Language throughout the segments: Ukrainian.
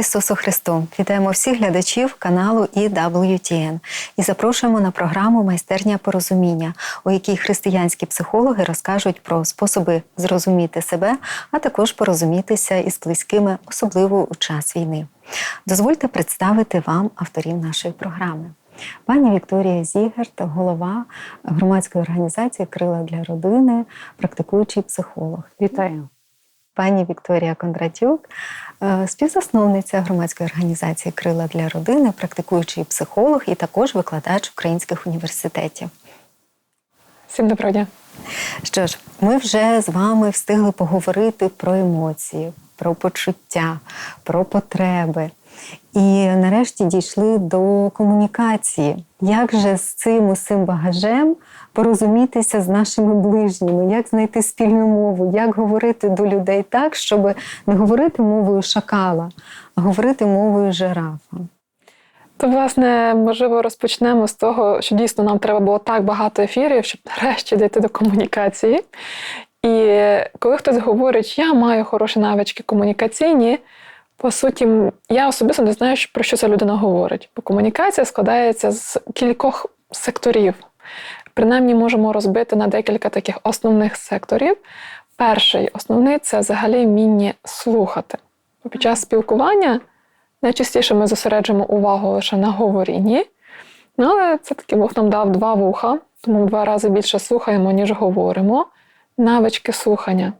Ісусу Христу! Вітаємо всіх глядачів каналу EWTN і запрошуємо на програму Майстерня порозуміння, у якій християнські психологи розкажуть про способи зрозуміти себе, а також порозумітися із близькими, особливо у час війни. Дозвольте представити вам авторів нашої програми. Пані Вікторія Зігерт, голова громадської організації Крила для родини, практикуючий психолог. Вітаю. Пані Вікторія Кондратюк, співзасновниця громадської організації Крила для родини, практикуючий психолог і також викладач українських університетів. Всім доброго дня. Що ж, ми вже з вами встигли поговорити про емоції, про почуття, про потреби. І нарешті дійшли до комунікації. Як же з цим усім багажем порозумітися з нашими ближніми, як знайти спільну мову, як говорити до людей так, щоб не говорити мовою шакала, а говорити мовою жирафа? То, власне, можливо, розпочнемо з того, що дійсно нам треба було так багато ефірів, щоб нарешті дійти до комунікації. І коли хтось говорить, я маю хороші навички комунікаційні, по суті, я особисто не знаю, про що ця людина говорить. Бо комунікація складається з кількох секторів. Принаймні, можемо розбити на декілька таких основних секторів. Перший основний це взагалі вміння слухати. Бо під час спілкування найчастіше ми зосереджуємо увагу лише на говорінні. Ну, але це таки Бог нам дав два вуха, тому в два рази більше слухаємо, ніж говоримо. Навички слухання,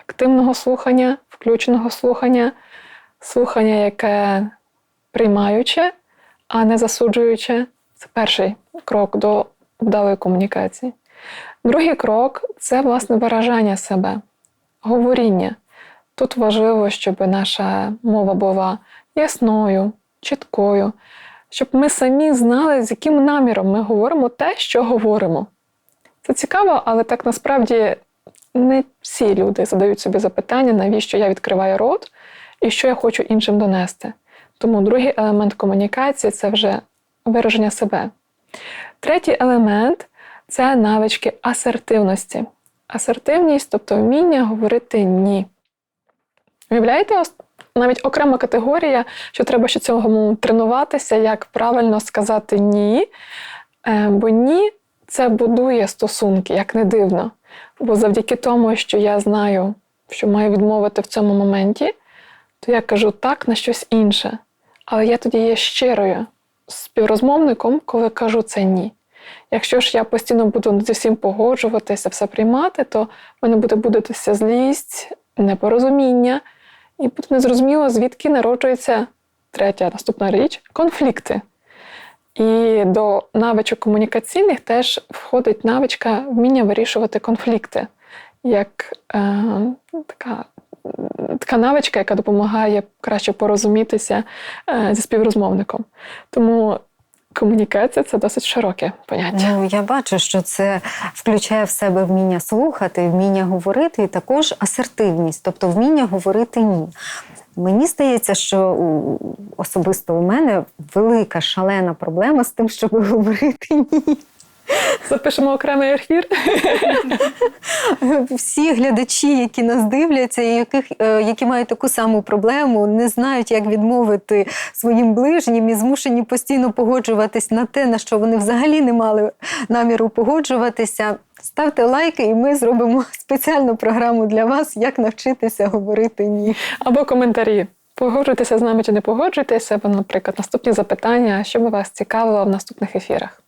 активного слухання, включеного слухання, слухання, яке приймаюче, а не засуджуюче. Це перший крок до вдалої комунікації. Другий крок це власне виражання себе, говоріння. Тут важливо, щоб наша мова була ясною, чіткою, щоб ми самі знали, з яким наміром ми говоримо те, що говоримо. Це цікаво, але так насправді не всі люди задають собі запитання, навіщо я відкриваю рот і що я хочу іншим донести. Тому другий елемент комунікації це вже вираження себе. Третій елемент це навички асертивності. Асертивність, тобто вміння говорити ні. Уявляєте, навіть окрема категорія, що треба ще цього тренуватися, як правильно сказати ні. Е, бо ні це будує стосунки, як не дивно. Бо завдяки тому, що я знаю, що маю відмовити в цьому моменті, то я кажу так на щось інше. Але я тоді є щирою співрозмовником, коли кажу це ні. Якщо ж я постійно буду зі всім погоджуватися, все приймати, то в мене буде будитися злість, непорозуміння, і буде незрозуміло, звідки народжується третя наступна річ конфлікти. І до навичок комунікаційних теж входить навичка вміння вирішувати конфлікти, як е, така така навичка, яка допомагає краще порозумітися е, зі співрозмовником. Тому комунікація це досить широке поняття. Ну, я бачу, що це включає в себе вміння слухати, вміння говорити, і також асертивність, тобто вміння говорити ні. Мені здається, що особисто у мене велика шалена проблема з тим, щоб говорити ні. Запишемо окремий ефір. Всі глядачі, які нас дивляться, і яких, е, які мають таку саму проблему, не знають, як відмовити своїм ближнім і змушені постійно погоджуватись на те, на що вони взагалі не мали наміру погоджуватися. Ставте лайки, і ми зробимо спеціальну програму для вас, як навчитися говорити ні. Або коментарі. Погоджуйтеся з нами чи не погоджуйтеся, або, наприклад, наступні запитання, що би вас цікавило в наступних ефірах.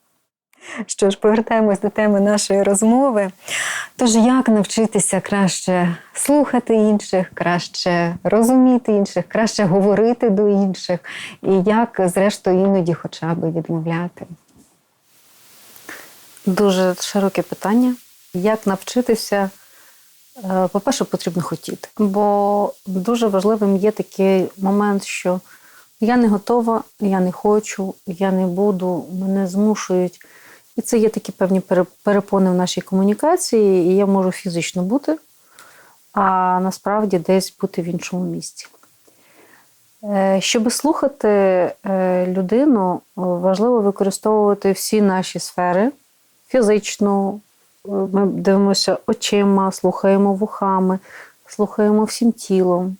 Що ж, повертаємось до теми нашої розмови. Тож, як навчитися краще слухати інших, краще розуміти інших, краще говорити до інших, і як, зрештою, іноді хоча б відмовляти? Дуже широке питання. Як навчитися? Е, по-перше, потрібно хотіти. Бо дуже важливим є такий момент, що я не готова, я не хочу, я не буду, мене змушують. І це є такі певні перепони в нашій комунікації, і я можу фізично бути, а насправді десь бути в іншому місці. Е, щоб слухати е, людину, важливо використовувати всі наші сфери фізичну, ми дивимося очима, слухаємо вухами, слухаємо всім тілом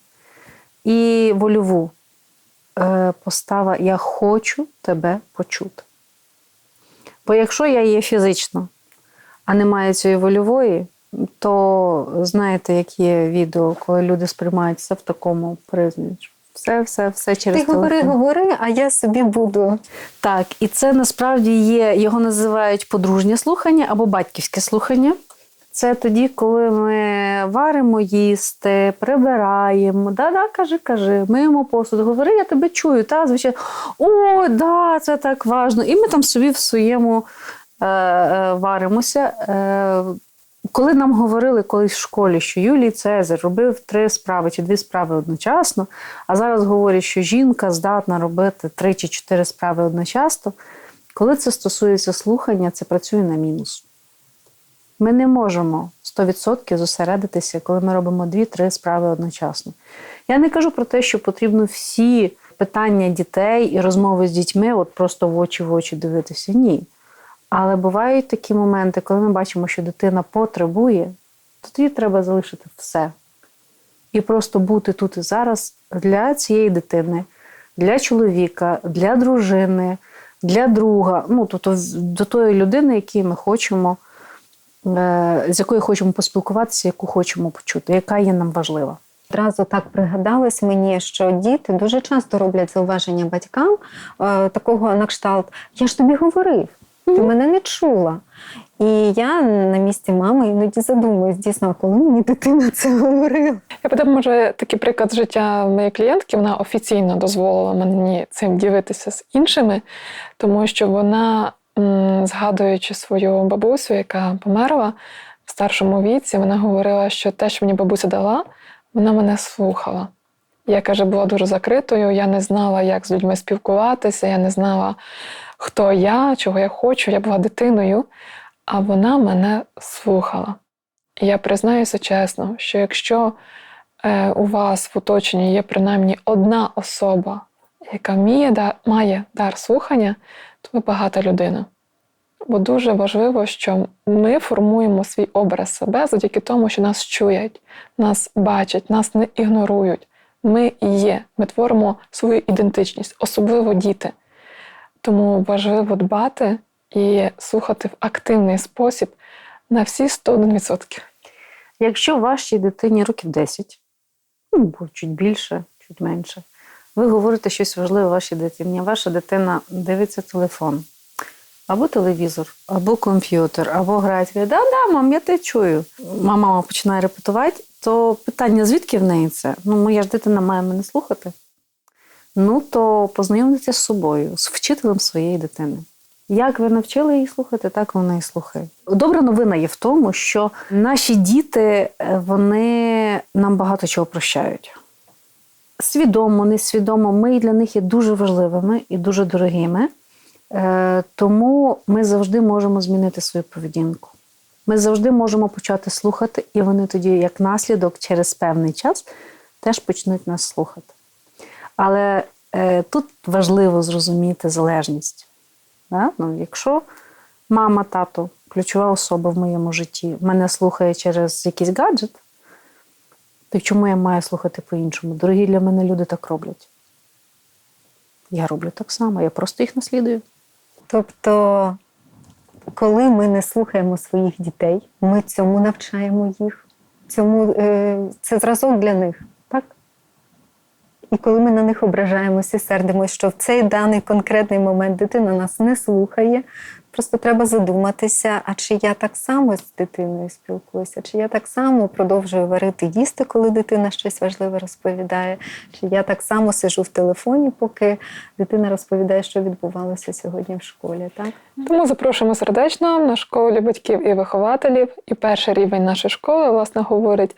і вольову. е, постава Я хочу тебе почути. Бо якщо я є фізично, а немає цієї вольової, то знаєте, як є відео, коли люди сприймаються в такому призмі. Все, все, все через Ти говори, телефон. говори, а я собі буду. Так, і це насправді є, його називають подружнє слухання або батьківське слухання. Це тоді, коли ми варимо їсти, прибираємо. Да-да, кажи, кажи, миємо посуд, говори, я тебе чую, та, звичайно. О, да, це так важно. І ми там собі в своєму е, е, варимося. Е, коли нам говорили колись в школі, що Юлій Цезар робив три справи чи дві справи одночасно, а зараз говорять, що жінка здатна робити три чи чотири справи одночасно, коли це стосується слухання, це працює на мінус. Ми не можемо 100% зосередитися, коли ми робимо дві-три справи одночасно. Я не кажу про те, що потрібно всі питання дітей і розмови з дітьми от просто в очі в очі дивитися. Ні. Але бувають такі моменти, коли ми бачимо, що дитина потребує, то тоді треба залишити все. І просто бути тут і зараз для цієї дитини, для чоловіка, для дружини, для друга, ну тобто до тої людини, якій ми хочемо, з якою хочемо поспілкуватися, яку хочемо почути, яка є нам важлива. Одразу так пригадалось мені, що діти дуже часто роблять зауваження батькам е, такого на кшталт: Я ж тобі говорив, ти мене не чула. І я на місці мами іноді задумуюсь, дійсно, коли мені дитина це говорила? Я подам, може, такий приклад життя моєї клієнтки. Вона офіційно дозволила мені цим ділитися з іншими, тому що вона, згадуючи свою бабусю, яка померла в старшому віці, вона говорила, що те, що мені бабуся дала, вона мене слухала. Я каже, була дуже закритою, я не знала, як з людьми спілкуватися, я не знала, хто я, чого я хочу. Я була дитиною, а вона мене слухала. І я признаюся чесно, що якщо е, у вас в оточенні є принаймні одна особа, яка вміє, має дар слухання, то ви багата людина. Бо дуже важливо, що ми формуємо свій образ себе завдяки тому, що нас чують, нас бачать, нас не ігнорують. Ми є, ми творимо свою ідентичність, особливо діти. Тому важливо дбати і слухати в активний спосіб на всі 101%. Якщо вашій дитині років 10, ну, чуть більше, чуть менше, ви говорите щось важливе вашій дитині, ваша дитина дивиться телефон, або телевізор, або комп'ютер, або грає, да, да, мам, я тебе чую. Мама мама починає репетувати, то питання, звідки в неї це? Ну, моя ж дитина має мене слухати. Ну, то познайомитися з собою, з вчителем своєї дитини. Як ви навчили її слухати, так вона і слухає. Добра новина є в тому, що наші діти е, вони нам багато чого прощають. Свідомо, несвідомо, ми для них є дуже важливими і дуже дорогими. Е, Тому ми завжди можемо змінити свою поведінку. Ми завжди можемо почати слухати, і вони тоді, як наслідок, через певний час теж почнуть нас слухати. Але е, тут важливо зрозуміти залежність. Да? Ну, якщо мама, тато, ключова особа в моєму житті, мене слухає через якийсь гаджет, то чому я маю слухати по-іншому? Дорогі для мене люди так роблять. Я роблю так само, я просто їх наслідую. Тобто, коли ми не слухаємо своїх дітей, ми цьому навчаємо їх. Цьому, е, це зразок для них, так? І коли ми на них ображаємося, сердимося, що в цей даний конкретний момент дитина нас не слухає, просто треба задуматися, а чи я так само з дитиною спілкуюся, чи я так само продовжую варити їсти, коли дитина щось важливе розповідає, чи я так само сижу в телефоні, поки дитина розповідає, що відбувалося сьогодні в школі. Так? Тому запрошуємо сердечно на школу батьків і вихователів. І перший рівень нашої школи власне говорить,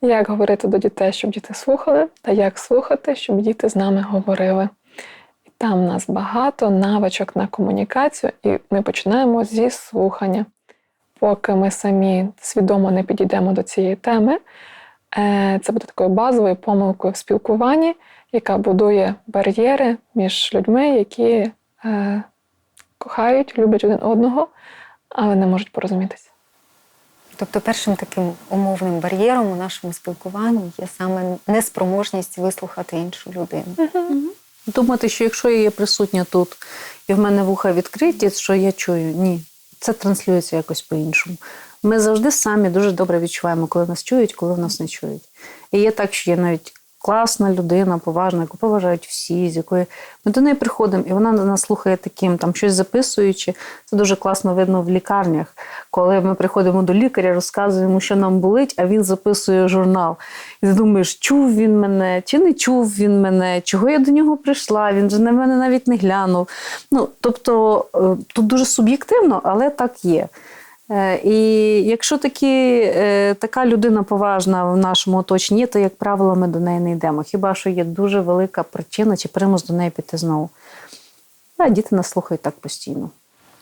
як говорити до дітей, щоб діти слухали, та як слухати, щоб діти з нами говорили. Там в нас багато навичок на комунікацію, і ми починаємо зі слухання. Поки ми самі свідомо не підійдемо до цієї теми, е, це буде такою базовою помилкою в спілкуванні, яка будує бар'єри між людьми, які е, кохають, люблять один одного, але не можуть порозумітися. Тобто першим таким умовним бар'єром у нашому спілкуванні є саме неспроможність вислухати іншу людину. Думати, що якщо я є присутня тут і в мене вуха відкриті, що я чую, ні, це транслюється якось по-іншому. Ми завжди самі дуже добре відчуваємо, коли нас чують, коли нас не чують. І є так, що є навіть класна людина, поважна, яку поважають всі, з якої ми до неї приходимо, і вона нас слухає таким, там щось записуючи. Це дуже класно видно в лікарнях, коли ми приходимо до лікаря, розказуємо, що нам болить, а він записує журнал. І ти думаєш, чув він мене, чи не чув він мене, чого я до нього прийшла, він же на мене навіть не глянув. Ну, тобто е, тут дуже суб'єктивно, але так є. Е, І якщо такі, е, така людина поважна в нашому оточенні, то, як правило, ми до неї не йдемо. Хіба що є дуже велика причина чи примус до неї піти знову. А діти нас слухають так постійно.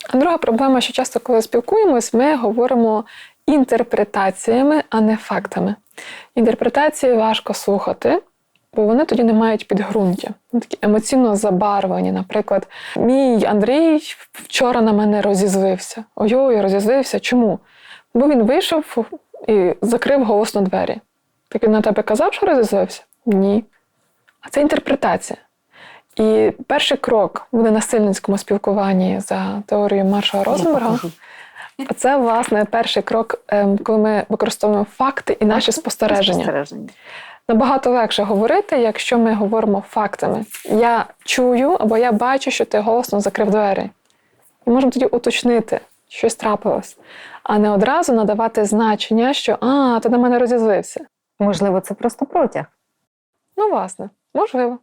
А друга проблема, що часто, коли спілкуємось, ми говоримо інтерпретаціями, а не фактами. Інтерпретації важко слухати, бо вони тоді не мають підґрунтя. Вони такі емоційно забарвлені. Наприклад, мій Андрій вчора на мене розізлився. Ой-ой, розізлився. Чому? Бо він вийшов і закрив голосно двері. Так він на тебе казав, що розізлився? Ні. А це інтерпретація. І перший крок в ненасильницькому спілкуванні за теорією Маршала Розенберга це, власне, перший крок, ем, коли ми використовуємо факти і наші спостереження. Набагато легше говорити, якщо ми говоримо фактами. Я чую або я бачу, що ти голосно закрив двері. І можемо тоді уточнити, щось трапилось, а не одразу надавати значення, що а, ти на мене розізлився. Можливо, це просто протяг. Ну, власне, можливо.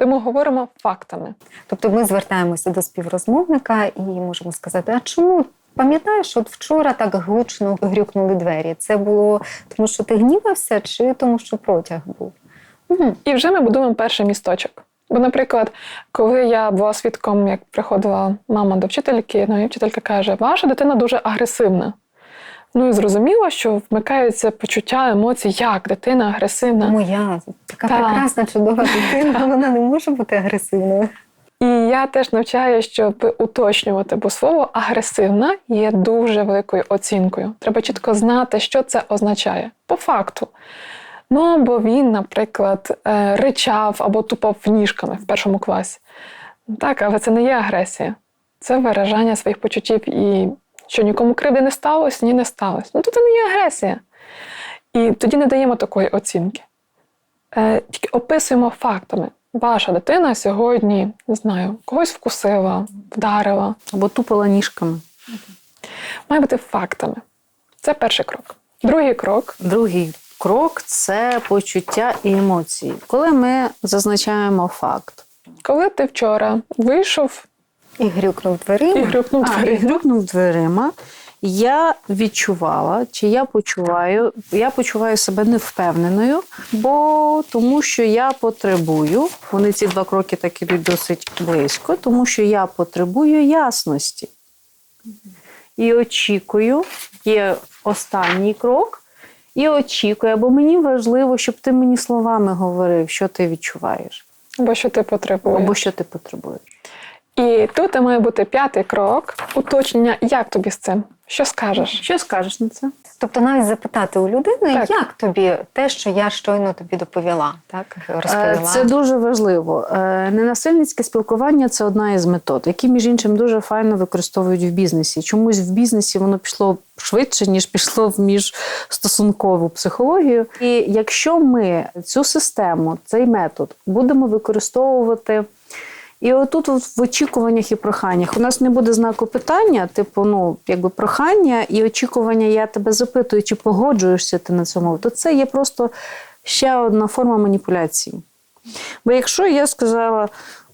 Тому говоримо фактами. Тобто ми звертаємося до співрозмовника і можемо сказати, а чому? Пам'ятаєш, от вчора так гучно грюкнули двері. Це було тому, що ти гнівався, чи тому, що протяг був? Угу. І вже ми будуємо перший місточок. Бо, наприклад, коли я була свідком, як приходила мама до вчительки, ну і вчителька каже, ваша дитина дуже агресивна. Ну і зрозуміло, що вмикаються почуття, емоції, як дитина агресивна. Моя така Так. прекрасна, чудова дитина, вона не може бути агресивною. Я теж навчаю, щоб уточнювати, бо слово агресивна є дуже великою оцінкою. Треба чітко знати, що це означає. По факту. Ну, бо він, наприклад, е, ричав або тупав ніжками в першому класі. Так, але це не є агресія. Це виражання своїх почуттів і що нікому кривди не сталося, ні не сталося. Ну, то це не є агресія. І тоді не даємо такої оцінки. Е, тільки описуємо фактами. Ваша дитина сьогодні, не знаю, когось вкусила, вдарила. Або тупила ніжками. Має бути фактами. Це перший крок. Другий крок Другий крок це почуття і емоції. Коли ми зазначаємо факт. коли ти вчора вийшов І грюкнув і дверима. грюкнув А, і грюкнув дверима. Я відчувала, чи я почуваю, я почуваю себе невпевненою, бо тому що я потребую, вони ці два кроки так ідуть досить близько, тому що я потребую ясності. І очікую, є останній крок, і очікую, бо мені важливо, щоб ти мені словами говорив, що ти відчуваєш, або що ти потребуєш. або що ти потребуєш. І тут має бути п'ятий крок уточнення, як тобі з цим. Що скажеш? Що скажеш на це? Тобто навіть запитати у людини, Так. як тобі те, що я щойно тобі доповіла, так розповіла. Е, Це дуже важливо. Е, Ненасильницьке спілкування це одна із метод, які, між іншим, дуже файно використовують в бізнесі. Чомусь в бізнесі воно пішло швидше, ніж пішло в міжстосункову психологію. І якщо ми цю систему, цей метод будемо використовувати. І отут в очікуваннях і проханнях у нас не буде знаку питання, типу, ну, якби прохання і очікування, я тебе запитую, чи погоджуєшся ти на цьому, то це є просто ще одна форма маніпуляції. Бо якщо я сказала,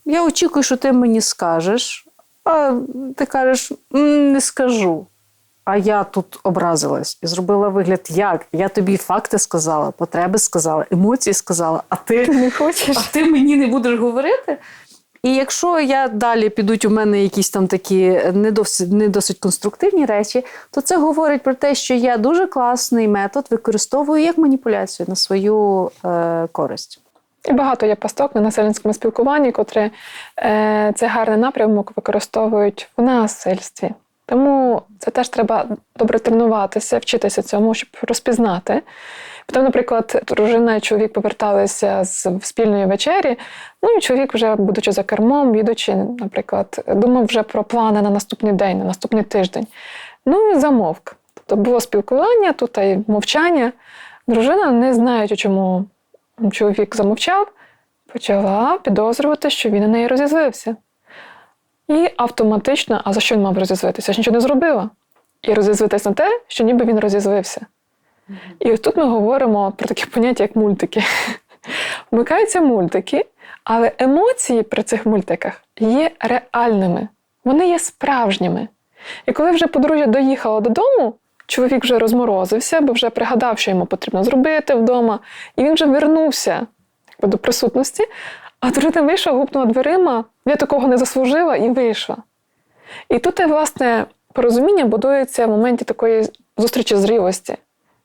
я очікую, що ти мені скажеш, а ти кажеш, не скажу. А я тут образилась і зробила вигляд, як? Я тобі факти сказала, потреби сказала, емоції сказала, а ти Не хочеш? а ти мені не будеш говорити. І якщо я далі підуть у мене якісь там такі не досить, не досить конструктивні речі, то це говорить про те, що я дуже класний метод використовую як маніпуляцію на свою е, користь. І багато є пасток на насильницькому спілкуванні, котрі е, цей гарний напрямок використовують в насильстві. Тому це теж треба добре тренуватися, вчитися цьому, щоб розпізнати. Потім, наприклад, дружина і чоловік поверталися з спільної вечері. Ну і чоловік, вже будучи за кермом, їдучи, наприклад, думав вже про плани на наступний день, на наступний тиждень. Ну і замовк. Тобто було спілкування, тут і мовчання. Дружина, не знаючи, чому чоловік замовчав, почала підозрювати, що він на неї розізлився. І автоматично, а за що він мав розізлитися? Я ж нічого не зробила. І розізлитись на те, що ніби він розізлився. І ось тут ми говоримо про такі поняття, як мультики. Вмикаються мультики, але емоції при цих мультиках є реальними, вони є справжніми. І коли вже подружжя доїхало додому, чоловік вже розморозився, бо вже пригадав, що йому потрібно зробити вдома, і він вже вернувся якби, до присутності, а дружина вийшла, гупнула дверима, я такого не заслужила і вийшла. І тут, власне, порозуміння будується в моменті такої зустрічі зрілості.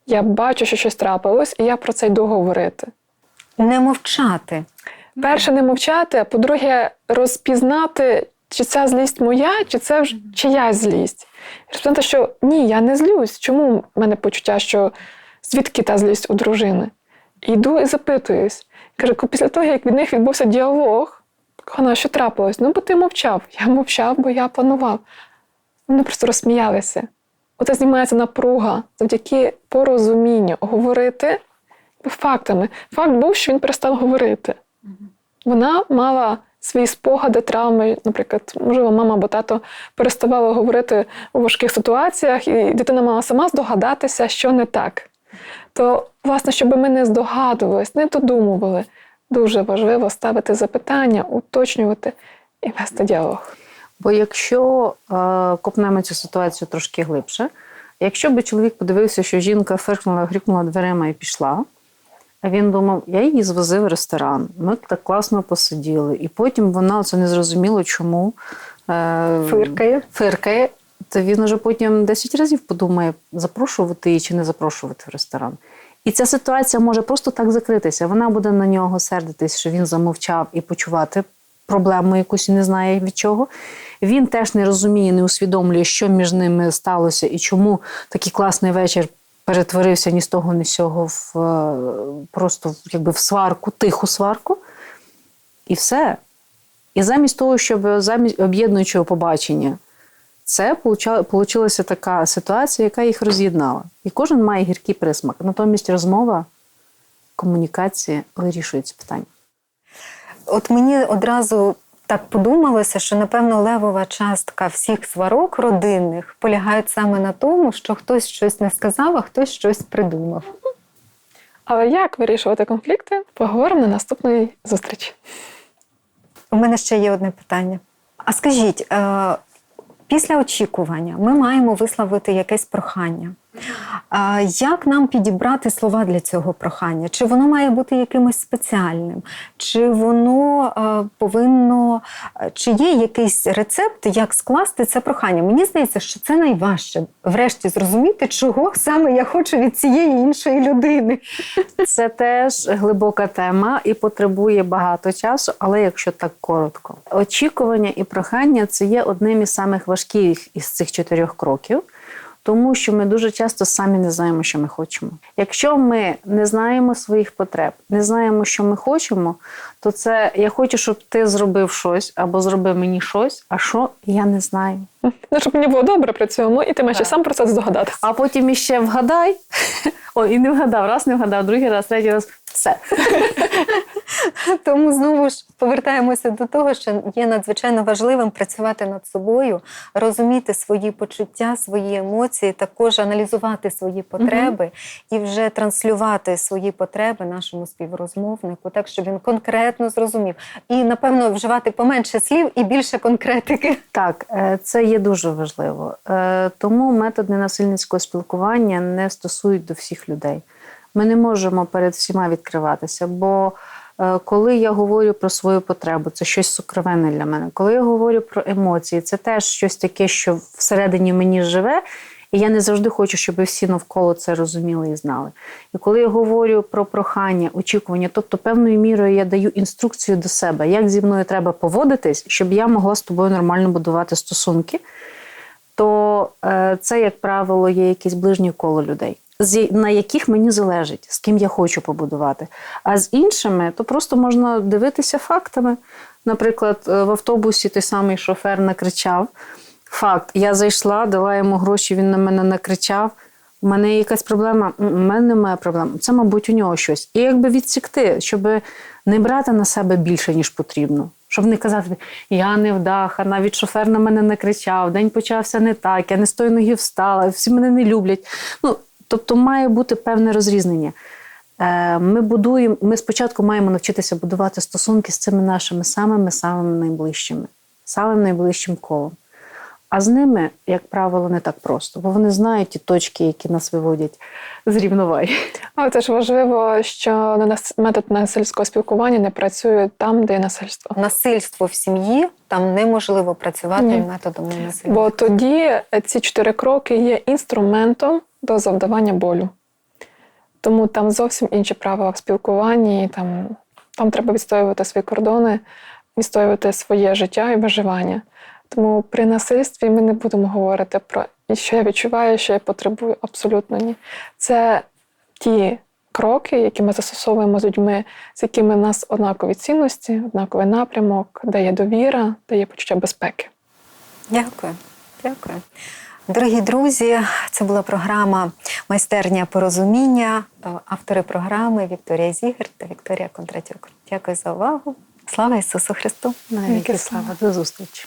Я бачу, що щось трапилось, і я про це йду говорити. Не мовчати. Перше, не мовчати, а по-друге, розпізнати, чи ця злість моя, чи це вже чиясь злість. Розпізнати, що ні, я не злюсь. Чому в мене почуття, що звідки та злість у дружини? Йду і запитуюсь. Кажу, після того, як від них відбувся діалог, Кохана, що трапилось? Ну, бо ти мовчав. Я мовчав, бо я планував. Вони просто розсміялися. Оце знімається напруга завдяки порозумінню говорити фактами. Факт був, що він перестав говорити. Вона мала свої спогади, травми. Наприклад, можливо, мама або тато переставали говорити у важких ситуаціях, і дитина мала сама здогадатися, що не так. То, власне, щоб ми не здогадувались, не додумували, дуже важливо ставити запитання, уточнювати і вести діалог. Бо якщо е, копнемо цю ситуацію трошки глибше, якщо би чоловік подивився, що жінка фиркнула, грюкнула дверима і пішла, а він думав, я її звозив в ресторан, ми так класно посиділи, і потім вона це не зрозуміло, чому е, Фиркає. фиркає, то він уже потім 10 разів подумає, запрошувати її чи не запрошувати в ресторан. І ця ситуація може просто так закритися. Вона буде на нього сердитись, що він замовчав і почувати проблему якусь і не знає від чого. Він теж не розуміє, не усвідомлює, що між ними сталося і чому такий класний вечір перетворився ні з того, ні з сього в е, просто якби в сварку, тиху сварку. І все. І замість того, щоб замість об'єднуючого побачення, це вийшла така ситуація, яка їх роз'єднала. І кожен має гіркий присмак. Натомість розмова, комунікація вирішує ці питання. От мені одразу так подумалося, що напевно левова частка всіх сварок родинних полягають саме на тому, що хтось щось не сказав, а хтось щось придумав. Але як вирішувати конфлікти? Поговоримо на наступної зустрічі. У мене ще є одне питання. А скажіть, е, після очікування ми маємо висловити якесь прохання. Як нам підібрати слова для цього прохання? Чи воно має бути якимось спеціальним? Чи воно е, повинно, чи є якийсь рецепт, як скласти це прохання? Мені здається, що це найважче врешті зрозуміти, чого саме я хочу від цієї іншої людини. Це теж глибока тема і потребує багато часу, але якщо так коротко, очікування і прохання це є одним із самих важких із цих чотирьох кроків. Тому що ми дуже часто самі не знаємо, що ми хочемо. Якщо ми не знаємо своїх потреб, не знаємо, що ми хочемо, то це я хочу, щоб ти зробив щось або зробив мені щось, а що я не знаю. Ну, щоб мені було добре при цьому, і ти маєш сам про це здогадатися. А потім іще вгадай. О, і не вгадав, раз не вгадав, другий раз, третій раз. Все. Тому знову ж повертаємося до того, що є надзвичайно важливим працювати над собою, розуміти свої почуття, свої емоції, також аналізувати свої потреби і вже транслювати свої потреби нашому співрозмовнику, так щоб він конкретно зрозумів. І напевно вживати поменше слів і більше конкретики. Так, е, це є дуже важливо. Е, Тому метод ненасильницького спілкування не стосують до всіх людей. Ми не можемо перед всіма відкриватися, бо е, коли я говорю про свою потребу, це щось сокровенне для мене. Коли я говорю про емоції, це теж щось таке, що всередині мені живе, і я не завжди хочу, щоб всі навколо це розуміли і знали. І коли я говорю про прохання, очікування, тобто певною мірою я даю інструкцію до себе, як зі мною треба поводитись, щоб я могла з тобою нормально будувати стосунки. то е, це, як правило, є якесь ближнє коло людей, на яких мені залежить, з ким я хочу побудувати. А з іншими, то просто можна дивитися фактами. Наприклад, е, в автобусі той самий шофер накричав. Факт, я зайшла, дала йому гроші, він на мене накричав. У мене якась проблема, у мене немає проблем. Це, мабуть, у нього щось. І якби відсікти, щоб не брати на себе більше, ніж потрібно. Щоб не казати, я не вдаха, навіть шофер на мене накричав, день почався не так, я не з тої ноги встала, всі мене не люблять. Ну, тобто має бути певне розрізнення. Е, Ми будуємо, ми спочатку маємо навчитися будувати стосунки з цими нашими самими самими найближчими, самим найближчим колом. А з ними, як правило, не так просто, бо вони знають ті точки, які нас виводять з рівноваги. Але теж важливо, що метод насильського спілкування не працює там, де є насильство. Насильство в сім'ї там неможливо працювати Ні. методом ненасильства. Бо тоді ці чотири кроки є інструментом до завдавання болю. Тому там зовсім інші правила в спілкуванні, там, там треба відстоювати свої кордони, відстоювати своє життя і виживання. Тому при насильстві ми не будемо говорити про що я відчуваю, що я потребую. Абсолютно ні. Це ті кроки, які ми застосовуємо з людьми, з якими в нас однакові цінності, однаковий напрямок, де є довіра, де є почуття безпеки. Дякую. Дякую. Дорогі друзі, це була програма Майстерня порозуміння. Автори програми Вікторія Зігер та Вікторія Кондратюк. Дякую за увагу. Слава Ісусу Христу! Навіки слава, до зустрічі.